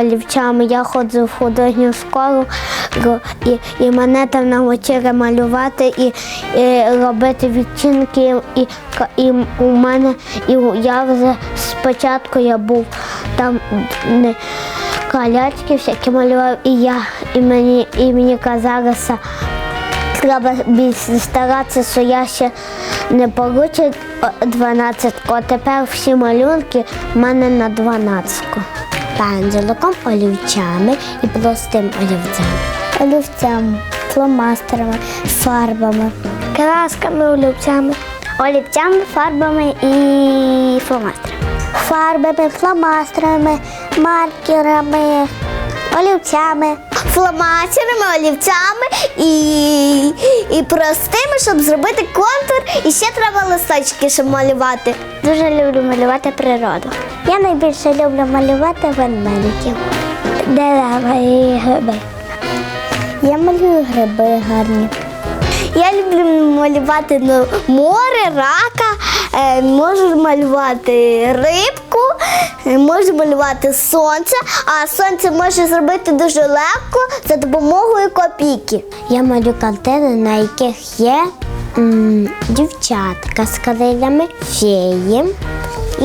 олівцями. Я ходжу в художню школу і, і мене там навчили малювати і, і робити відтінки. І, і у мене і я вже спочатку я був там не калячки всякі малював, і я і мені і мені казали, що треба більше старатися, що я ще не получу 12, а тепер всі малюнки в мене на 12. Пензеликом, олівцями і простим олівцем. Олівцем, фломастерами, фарбами, красками, олівцями. Олівцями, фарбами і фломастерами. Фарбами, фломастерами, маркерами, олівцями. Фломастерами, олівцями і, і простими, щоб зробити контур. І ще треба листочки, щоб малювати. Дуже люблю малювати природу. Я найбільше люблю малювати ведмедиків. Дерева і гриби. Я малюю гриби гарні. Я люблю малювати море, рака, е, можу малювати рибку, е, можу малювати сонце, а сонце можу зробити дуже легко за допомогою копійки. Я малюю картини, на яких є м, дівчатка з крилями, феї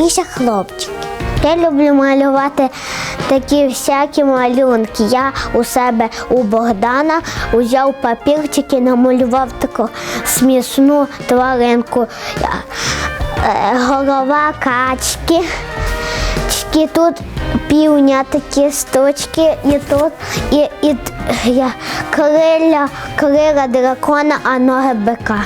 і ще хлопчики. Я люблю малювати такі всякі малюнки. Я у себе у Богдана взяв папірчик і намалював таку смішну тваринку. Е, Голова качки. Чки тут півня такі сточки, і тут і, і я, крилля, крила дракона, а ноги бика.